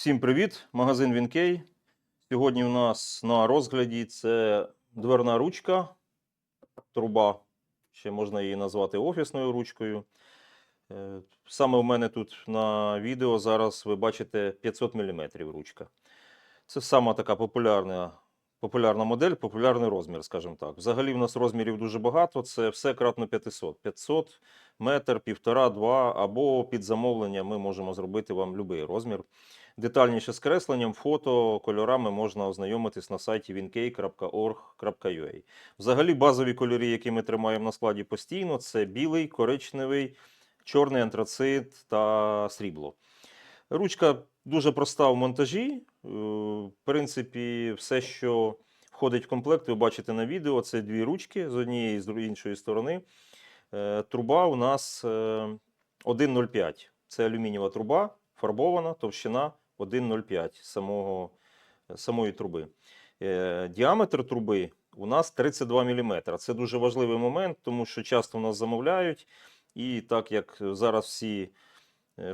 Всім привіт! Магазин Вінкей. Сьогодні у нас на розгляді це дверна ручка, труба, ще можна її назвати офісною ручкою. Е, Саме у мене тут на відео зараз ви бачите 500 мм ручка. Це сама така популярна, популярна модель, популярний розмір, скажімо так. Взагалі в нас розмірів дуже багато, це все кратно 500. 500, метр, півтора, два, або під замовлення ми можемо зробити вам будь-який розмір. Детальніше з кресленням, фото, кольорами можна ознайомитись на сайті winkey.org.ua. Взагалі базові кольори, які ми тримаємо на складі постійно, це білий, коричневий, чорний антрацит та срібло. Ручка дуже проста в монтажі. Е, В принципі, все, що входить в комплект, ви бачите на відео. Це дві ручки з однієї і з іншої сторони. Е, Труба у нас е, 1,05. Це алюмінієва труба, фарбована, товщина 1,05 самого, самої труби. Е, Діаметр труби у нас 32 мм. Це дуже важливий момент, тому що часто у нас замовляють. І так як зараз всі е,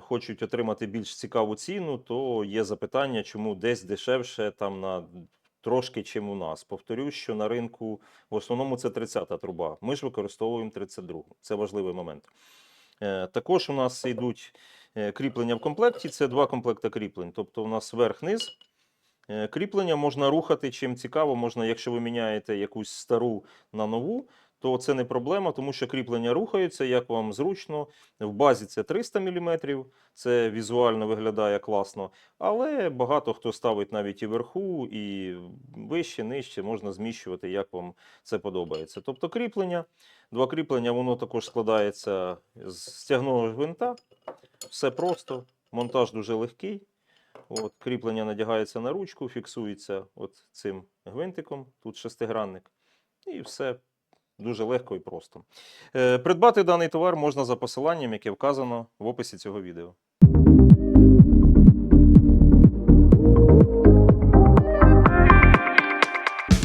хочуть отримати більш цікаву ціну, то є запитання, чому десь дешевше там на трошки, чим у нас. Повторюю, що на ринку в основному це 30-та труба. Ми ж використовуємо 32-гу. Це важливий момент. Е, Також у нас йдуть е, кріплення в комплекті. Це два комплекти кріплень. Тобто у нас верх-низ. Е, Кріплення можна рухати. Чим цікаво, можна, якщо ви міняєте якусь стару на нову, то це не проблема, тому що кріплення рухаються, як вам зручно. В базі це 300 мм, це візуально виглядає класно. Але багато хто ставить навіть і вверху, і вище, нижче, можна зміщувати, як вам це подобається. Тобто кріплення, два кріплення, воно також складається з стягного гвинта. Все просто, монтаж дуже легкий. От, кріплення надягається на ручку, фіксується от цим гвинтиком, тут шестигранник. І все дуже легко і просто. Е, Придбати даний товар можна за посиланням, яке вказано в описі цього відео.